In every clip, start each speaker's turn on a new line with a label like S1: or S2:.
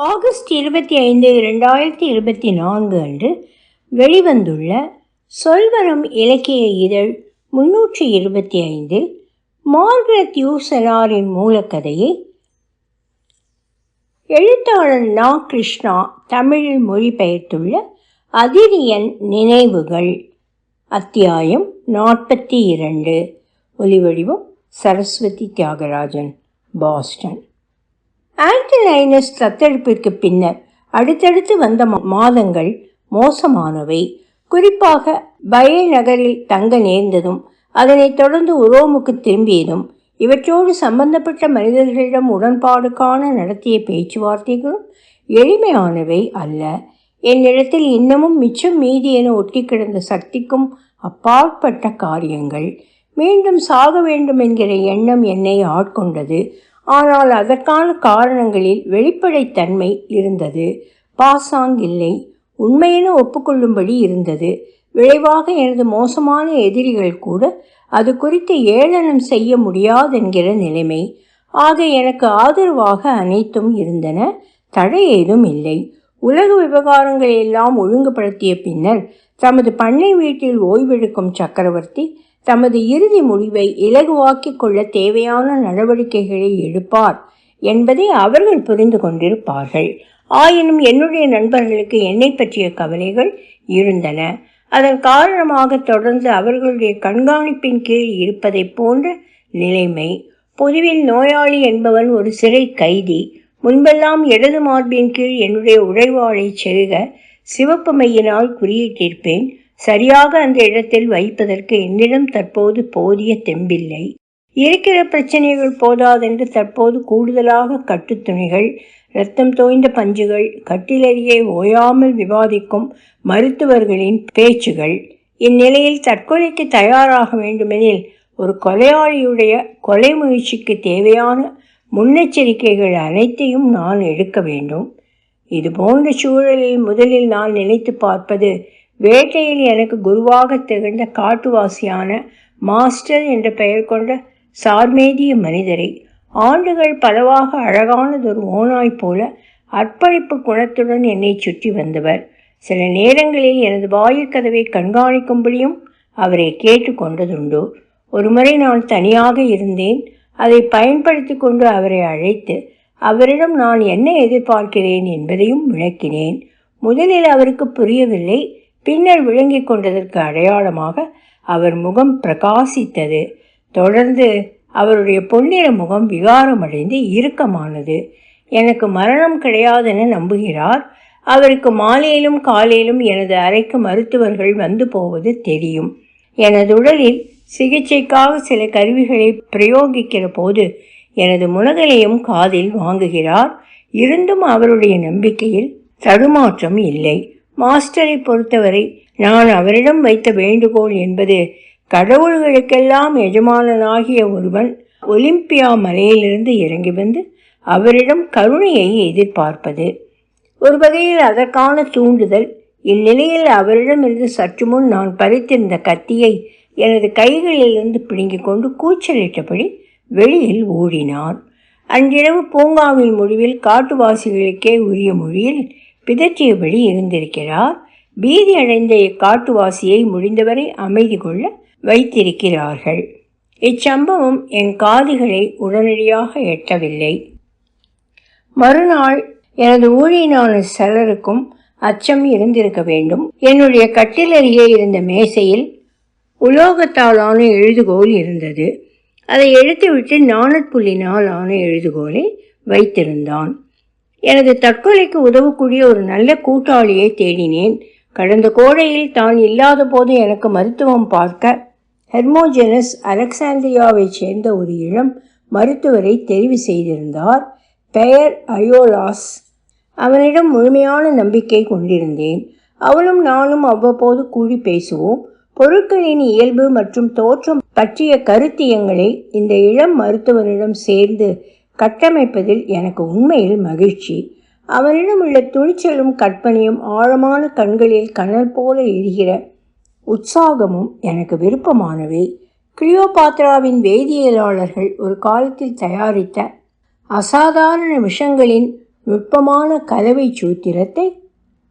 S1: August இருபத்தி ஐந்து இரண்டாயிரத்தி இருபத்தி நான்கு அன்று வெளிவந்துள்ள சொல்வரம் இலக்கிய இதழ் முன்னூற்றி இருபத்தி ஐந்தில் மார்கரெட் யூசனாரின் மூலக்கதையை எழுத்தாளர் நா. கிருஷ்ணா தமிழில் மொழிபெயர்த்துள்ள அதிரியன் நினைவுகள் அத்தியாயம் நாற்பத்தி இரண்டு. ஒலிவடிவம் சரஸ்வதி தியாகராஜன் பாஸ்டன். ஆன்டிலைனஸ் தத்தெடுப்பிற்கு பின்னர் அடுத்தடுத்து வந்த மாதங்கள் மோசமானவை. குறிப்பாக பயே நகரில் தங்க நேர்ந்ததும் அதனைத் தொடர்ந்து உரோமுக்கு திரும்பியதும் இவற்றோடு சம்பந்தப்பட்ட மனிதர்களிடம் உடன்பாடு காண நடத்திய பேச்சுவார்த்தைகளும் எளிமையானவை அல்ல. என்னிடத்தில் இன்னமும் மிச்சம் மீதி என ஒட்டி கிடந்த சக்திக்கும் அப்பாற்பட்ட காரியங்கள். மீண்டும் சாக வேண்டும் என்கிற எண்ணம் என்னை ஆட்கொண்டது. ஆனால் அதற்கான காரணங்களில் வெளிப்படைத்தன்மை இருந்தது. பாசாங் இல்லை. உண்மையென ஒப்புக்கொள்ளும்படி இருந்தது. விளைவாக எனது மோசமான எதிரிகள் கூட அது குறித்து ஏளனம் செய்ய முடியாதென்கிற நிலைமை. ஆக எனக்கு ஆதரவாக அனைத்தும் இருந்தன. தடை ஏதும் இல்லை. உலக விவகாரங்களை எல்லாம் ஒழுங்குபடுத்திய பின்னர் தமது பண்ணை வீட்டில் ஓய்வெடுக்கும் சக்கரவர்த்தி தமது இறுதி முடிவை இலகுவாக்கிக் கொள்ள தேவையான நடவடிக்கைகளை எடுப்பார் என்பதை அவர்கள் புரிந்து கொண்டிருப்பார்கள். ஆயினும் என்னுடைய நண்பர்களுக்கு என்னை பற்றிய கவலைகள் இருந்தன. அதன் காரணமாக தொடர்ந்து அவர்களுடைய கண்காணிப்பின் கீழ் இருப்பதைப் போன்ற நிலைமை. பொதுவில் நோயாளி என்பவன் ஒரு சிறை கைதி. முன்பெல்லாம் இடது மார்பின் கீழ் என்னுடைய உழைவாளை செருக சிவப்பு மையினால் குறியிட்டிருப்பேன். சரியாக அந்த இடத்தில் வைப்பதற்கு என்னிடம் தற்போது போதிய தெம்பில்லை. இருக்கிற பிரச்சனைகள் போதாதென்று தற்போது கூடுதலாக கட்டுத்துணிகள் இரத்தம் தோய்ந்த பஞ்சுகள் கட்டிலறியை ஓயாமல் விவாதிக்கும் மருத்துவர்களின் பேச்சுகள். இந்நிலையில் தற்கொலைக்கு தயாராக வேண்டுமெனில் ஒரு கொலையாளியுடைய கொலை முயற்சிக்கு தேவையான முன்னெச்சரிக்கைகள் அனைத்தையும் நான் எடுக்க வேண்டும். இது போன்ற சூழலில் முதலில் நான் நினைத்து பார்ப்பது வேட்டையில் எனக்கு குருவாக திகழ்ந்த காட்டுவாசியான மாஸ்டர் என்ற பெயர் கொண்ட சார்மேதிய மனிதரை ஆண்டுகள் பலவாக அழகானதொரு ஓனாய் போல அர்ப்பணிப்பு குணத்துடன் என்னை சுற்றி வந்தவர். சில நேரங்களில் எனது வாயிற்கதவை கண்காணிக்கும்படியும் அவரை கேட்டுக்கொண்டதுண்டு ஒருமுறை நான் தனியாக இருந்தேன். அதை பயன்படுத்தி கொண்டு அவரை அழைத்து அவரிடம் நான் என்ன எதிர்பார்க்கிறேன்? என்பதையும் விளக்கினேன். முதலில் அவருக்கு புரியவில்லை. பின்னர் விளங்கிக் கொண்டதற்கு அடையாளமாக அவர் முகம் பிரகாசித்தது. தொடர்ந்து அவருடைய பொன்னிற முகம் விகாரமடைந்து இறுக்கமானது. எனக்கு மரணம் கிடையாதென நம்புகிறார். அவருக்கு மாலையிலும் காலையிலும் எனது அறைக்கு மருத்துவர்கள் வந்து போவது தெரியும். எனது உடலில் சிகிச்சைக்காக சில கருவிகளை பிரயோகிக்கிற போது எனது முனகலையும் காதில் வாங்குகிறார். இருந்தும் அவருடைய நம்பிக்கையில் தடுமாற்றம் இல்லை. மாஸ்டரை பொறுத்தவரை நான் அவரிடம் வைத்த வேண்டுகோள் என்பது கடவுள்களுக்கெல்லாம் எஜமானனாகிய ஒருவன் ஒலிம்பியா மலையிலிருந்து இறங்கி வந்து அவரிடம் கருணையை எதிர்பார்ப்பது. ஒரு வகையில் அதற்கான தூண்டுதல் இந்நிலையில் அவரிடமிருந்து சற்று முன் நான் பறித்திருந்த கத்தியை எனது கைகளிலிருந்து பிடுங்கிக் கொண்டு கூச்சலிட்டபடி வெளியில் ஓடினான். அன்றிரவு பூங்காவின் முடிவில் காட்டுவாசிகளுக்கே உரிய மொழியில் பிதற்றியபடி இருந்திருக்கிறார் பீதி அடைந்த இக்காட்டுவாசியை முடிந்தவரை அமைதி கொள்ள வைத்திருக்கிறார்கள். இச்சம்பவம் என் காதுகளை உடனடியாக எட்டவில்லை. மறுநாள் எனது ஊழியனான சிலருக்கும் அச்சம் இருந்திருக்க வேண்டும். என்னுடைய கட்டிலருகே இருந்த மேசையில் உலோகத்தாலான எழுதுகோல் இருந்தது. அதை எடுத்துவிட்டு நாணற்புள்ளினால் ஆன எழுதுகோலை வைத்திருந்தான். எனது தற்கொலைக்கு உதவக்கூடிய ஒரு நல்ல கூட்டாளியை தேடினேன். கடந்த கோடையில் தான் இல்லாத போது எனக்கு மருத்துவம் பார்க்க ஹெர்மோஜெனஸ் அலெக்சாந்திரியாவைச் சேர்ந்த ஒரு இளம் மருத்துவரை தெரிவு செய்திருந்தார். பெயர் அயோலாஸ். அவனிடம் முழுமையான நம்பிக்கை கொண்டிருந்தேன். அவனும் நானும் அவ்வப்போது கூடி பேசுவோம். பொருட்களின் இயல்பு மற்றும் தோற்றம் பற்றிய கருத்தியங்களை இந்த இளம் மருத்துவரிடம் சேர்ந்து கட்டமைப்பதில் எனக்கு உண்மையில் மகிழ்ச்சி. அவனிடம் உள்ள துணிச்சலும் கற்பனையும் ஆழமான கண்களில் கணல் போல எரிகிற உற்சாகமும் எனக்கு விருப்பமானவை. கிளியோபாத்ராவின் வேதியியலாளர்கள் ஒரு காலத்தில் தயாரித்த அசாதாரண விஷங்களின் நுட்பமான கலவை சூத்திரத்தை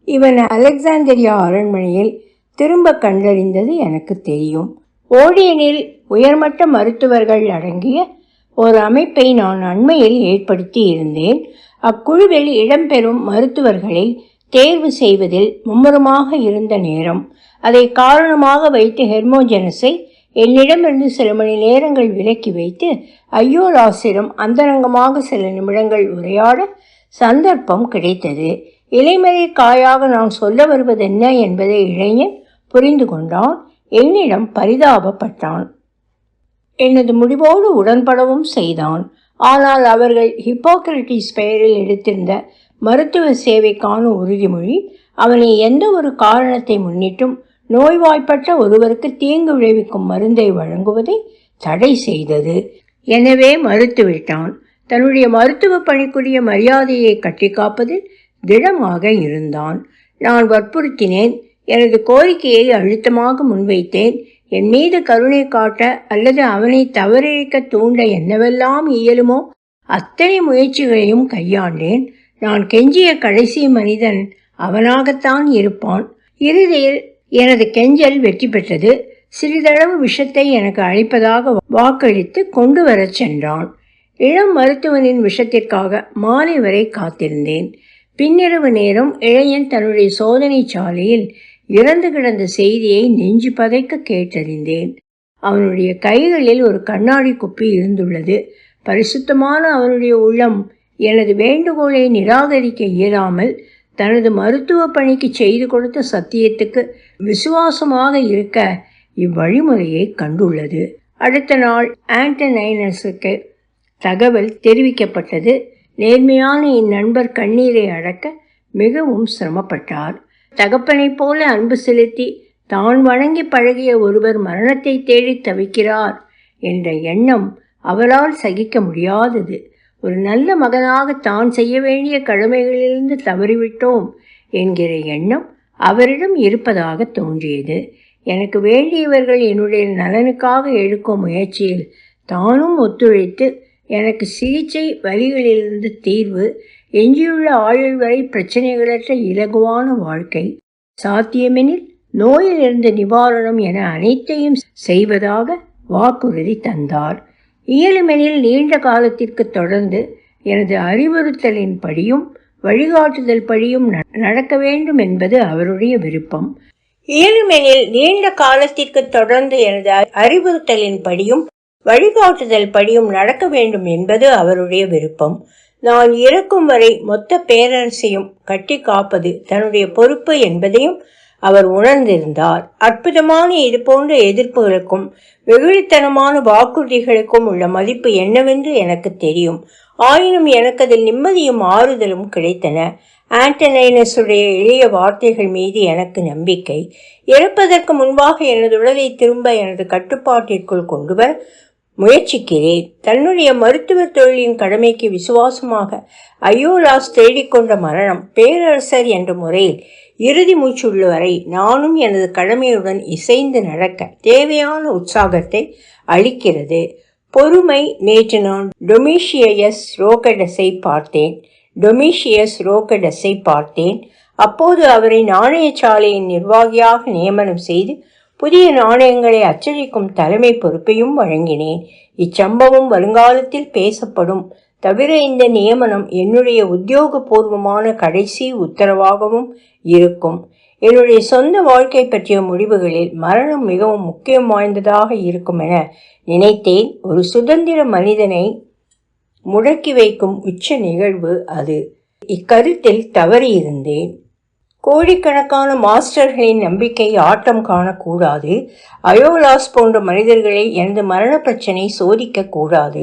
S1: இவன் அலெக்சாண்டரியா அரண்மனையில் திரும்ப கண்டறிந்தது எனக்கு தெரியும். ஓடியனில் உயர்மட்ட மருத்துவர்கள் அடங்கிய ஒரு அமைப்பை நான் அண்மையில் ஏற்படுத்தி இருந்தேன். அக்குழுவில் இடம்பெறும் மருத்துவர்களை தேர்வு செய்வதில் மும்முரமாக இருந்த நேரம். அதை காரணமாக வைத்து ஹெர்மோஜெனஸை என்னிடமிருந்து சில மணி நேரங்கள் விலக்கி வைத்து ஐயோலாசிடம் அந்தரங்கமாக சில நிமிடங்கள் உரையாட சந்தர்ப்பம் கிடைத்தது. இலைமறை காயாக நான் சொல்ல வருவதென்ன என்பதை இளைஞன் புரிந்து கொண்டான். என்னிடம் பரிதாபப்பட்டான். எனது முடிவோடு உடன்படவும் செய்தான். ஆனால் அவர்கள் ஹிப்போக்ரட்டிஸ் பெயரில் எடுத்திருந்த மருத்துவ சேவைக்கான உறுதிமொழி அவனை எந்த ஒரு காரணத்தை முன்னிட்டும் நோய்வாய்ப்பட்ட ஒருவருக்கு தீங்கு விளைவிக்கும் மருந்தை வழங்குவதை தடை செய்தது. எனவே மறுத்துவிட்டான். தன்னுடைய மருத்துவ பணிக்குரிய மரியாதையை கட்டிக்காப்பதில் திடமாக இருந்தான். நான் வற்புறுத்தினேன். எனது கோரிக்கையை அழுத்தமாக முன்வைத்தேன். என் மீது கருணை காட்ட அல்லது அவனை தவறிழைக்க தூண்ட என்னவெல்லாம் இயலுமோ அத்தனை முயற்சிகளையும் கையாண்டேன். நான் கெஞ்சிய கடைசி மனிதன் அவனாகத்தான் இருப்பான். இறுதியில் எனது கெஞ்சல் வெற்றி பெற்றது. சிறிதளவு விஷத்தை எனக்கு அழைப்பதாக வாக்களித்து கொண்டு வரச் சென்றான். இளம் மருத்துவனின் விஷத்திற்காக மாலை வரை காத்திருந்தேன். பின்னிரவு நேரம் இளையன் தன்னுடைய சோதனை சாலையில் இறந்து கிடந்த செய்தியை நெஞ்சு பதைக்க கேட்டறிந்தேன். அவனுடைய கைகளில் ஒரு கண்ணாடி குப்பி இருந்துள்ளது. பரிசுத்தமான அவனுடைய உள்ளம் எனது வேண்டுகோளை நிராகரிக்க இயலாமல் தனது மருத்துவ பணிக்கு செய்து கொடுத்த சத்தியத்துக்கு விசுவாசமாக இருக்க இவ்வழிமுறையை கண்டுள்ளது. அடுத்த நாள் ஆண்டனைனஸுக்கு தகவல் தெரிவிக்கப்பட்டது. நேர்மையான என் நண்பர் கண்ணீரை அடக்க மிகவும் சிரமப்பட்டார். தகப்பனைப் போல அன்பு செலுத்தி தான் வணங்கி பழகிய ஒருவர் மரணத்தை தேடி தவிக்கிறார் என்ற எண்ணம் அவரால் சகிக்க முடியாதது. ஒரு நல்ல மகனாக தான் செய்ய வேண்டிய கடமைகளிலிருந்து தவறிவிட்டோம் என்கிற எண்ணம் அவரிடம் இருப்பதாக தோன்றியது. எனக்கு வேண்டியவர்கள் என்னுடைய நலனுக்காக எடுக்கும் முயற்சியில் தானும் ஒத்துழைத்து எனக்கு சிகிச்சை வழிகளிலிருந்து தீர்வு எஞ்சியுள்ள ஆயுள் வரை பிரச்சனைகளற்ற இலகுவான வாழ்க்கை சாத்தியமெனில் நோயிலிருந்து நிவாரணம் என அனைத்தையும் செய்வதாக வாக்குறுதி தந்தார். இயலுமெனில் நீண்ட காலத்திற்கு தொடர்ந்து எனது அறிவுறுத்தலின் படியும் வழிகாட்டுதல் படியும் நடக்க வேண்டும் என்பது அவருடைய விருப்பம். இயலுமெனில் நீண்ட காலத்திற்கு தொடர்ந்து எனது அறிவுறுத்தலின் படியும் வழிகாட்டுதல் படியும் நடக்க வேண்டும் என்பது அவருடைய விருப்பம். நான் இறக்கும் வரை மொத்த பேரரசையும் கட்டி காப்பது தன்னுடைய பொறுப்பு என்பதையும் அவர் உணர்ந்திருந்தார். அற்புதமான இது போன்ற எதிர்ப்புகளுக்கும் வெகுளித்தனமான வாக்குறுதிகளுக்கும் உள்ள மதிப்பு என்னவென்று எனக்கு தெரியும். ஆயினும் எனக்கு அதில் நிம்மதியும் ஆறுதலும் கிடைத்தன. ஆண்டனைனஸுடைய எளிய வார்த்தைகள் மீது எனக்கு நம்பிக்கை. இறப்பதற்கு முன்பாக எனது உடலை திரும்ப எனது கட்டுப்பாட்டிற்குள் கொண்டுவர முயற்சிக்கிறேன். தன்னுடைய மருத்துவ தொழிலின் கடமைக்கு விசுவாசமாக அயோலாஸ் தேடிக்கொண்ட மரணம் பேரரசர் என்ற முறையில் இறுதி மூச்சுள்ள வரை நானும் எனது கடமையுடன் இசைந்து நடக்க தேவையான உற்சாகத்தை அளிக்கிறது. பொறுமை நேற்று நான் டொமிஷியஸ் ரோகடஸை பார்த்தேன். டொமிஷியஸ் ரோகடஸை பார்த்தேன். அப்போது அவரை நாணயச்சாலையின் நிர்வாகியாக நியமனம் செய்து புதிய நாணயங்களை அச்சடிக்கும் தலைமை பொறுப்பையும் வழங்கினேன். இச்சம்பவம் வருங்காலத்தில் பேசப்படும். தவிர இந்த நியமனம் என்னுடைய உத்தியோகபூர்வமான கடைசி உத்தரவாகவும் இருக்கும். என்னுடைய சொந்த வாழ்க்கை பற்றிய முடிவுகளில் மரணம் மிகவும் முக்கியம் வாய்ந்ததாக இருக்கும் என நினைத்தேன். ஒரு சுதந்திர மனிதனை முடக்கி வைக்கும் உச்ச நிகழ்வு அது. இக்கருத்தில் தவறியிருந்தேன். கோடிக்கணக்கான மாஸ்டர்களின் நம்பிக்கை ஆட்டம் காணக்கூடாது. அயோலாஸ் போன்ற மனிதர்களை எனது மரண பிரச்சனை சோதிக்க கூடாது.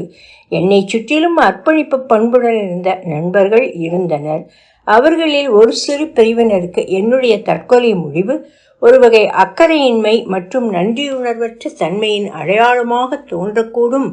S1: என்னை சுற்றிலும் அர்ப்பணிப்பு பண்புடன் இருந்த நண்பர்கள் இருந்தனர். அவர்களில் ஒரு சிறு பிரிவினருக்கு என்னுடைய தற்கொலை முடிவு ஒரு வகை அக்கறையின்மை மற்றும் நன்றியுணர்வற்ற தன்மையின் அடையாளமாக தோன்றக்கூடும்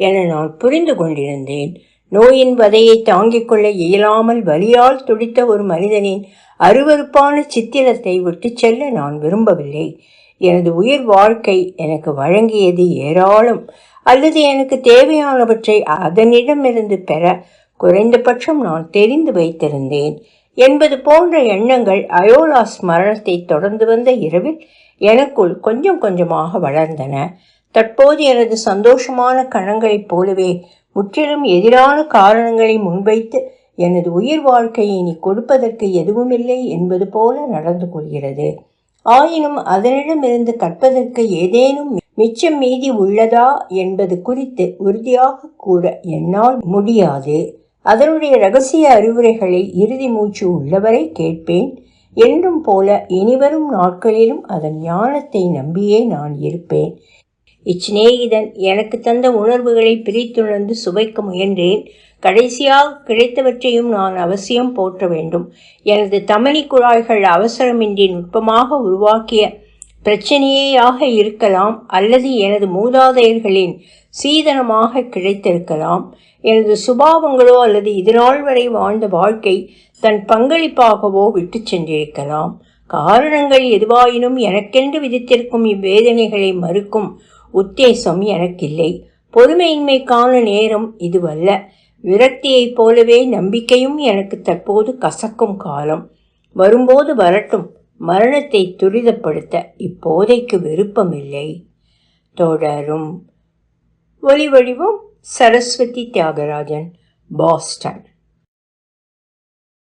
S1: என நான் புரிந்து கொண்டிருந்தேன். நோயின் வதையை தாங்கிக் கொள்ள இயலாமல் வலியால் துடித்த ஒரு மனிதனின் அருவறுப்பான சித்திரத்தை விட்டு செல்ல நான் விரும்பவில்லை. எனது உயிர் வாழ்க்கை எனக்கு வழங்கியது ஏராளம். அல்லது எனக்கு தேவையானவற்றை அதனிடமிருந்து பெற குறைந்தபட்சம் நான் தெரிந்து வைத்திருந்தேன். என்பது போன்ற எண்ணங்கள் அயோலாஸ் மரணத்தை தொடர்ந்து வந்த இரவில் எனக்குள் கொஞ்சம் கொஞ்சமாக வளர்ந்தன. தற்போது எனது சந்தோஷமான கணங்களைப் போலவே முற்றிலும் எதிரான காரணங்களை முன்வைத்து எனது உயிர் வாழ்க்கையை நீ கொடுப்பதற்கு எதுவுமில்லை என்பது போல நடந்து கொள்கிறது. ஆயினும் அதனிடமிருந்து கற்பதற்கு ஏதேனும் மிச்சம் மீதி உள்ளதா என்பது குறித்து உறுதியாக கூற என்னால் முடியாது. அதனுடைய ரகசிய அறிவுரைகளை இறுதி மூச்சு உள்ளவரை கேட்பேன். என்றும் போல இனிவரும் நாட்களிலும் அதன் ஞானத்தை நம்பியே நான் இருப்பேன். இச்சிநேகிதன் எனக்கு தந்த உணர்வுகளை பிரித்துணர்ந்து சுவைக்க முயன்றேன். கடைசியாக கிடைத்தவற்றையும் நான் அவசியம் போற்ற வேண்டும். எனது தமனி குழாய்கள் அவசரமின்றி நுட்பமாக உருவாக்கிய பிரச்சனையேயாக இருக்கலாம் அல்லது எனது மூதாதையர்களின் சீதனமாக கிடைத்திருக்கலாம். எனது சுபாவங்களோ அல்லது இதுநாள் வரை வாழ்ந்த வாழ்க்கை தன் பங்களிப்பாகவோ விட்டு சென்றிருக்கலாம். காரணங்கள் எதுவாயினும் எனக்கென்று விதித்திருக்கும் இவ்வேதனைகளை மறுக்கும் உத்தேசம் எனக்கில்லை. பொறுமையின்மைக்கான நேரம் இதுவல்ல. விரக்தியைப் போலவே நம்பிக்கையும் எனக்கு தற்போது கசக்கும் காலம். வரும்போது வரட்டும். மரணத்தை துரிதப்படுத்த இப்போதைக்கு விருப்பமில்லை. தொடரும். ஒலி வடிவம் சரஸ்வதி தியாகராஜன் பாஸ்டன்.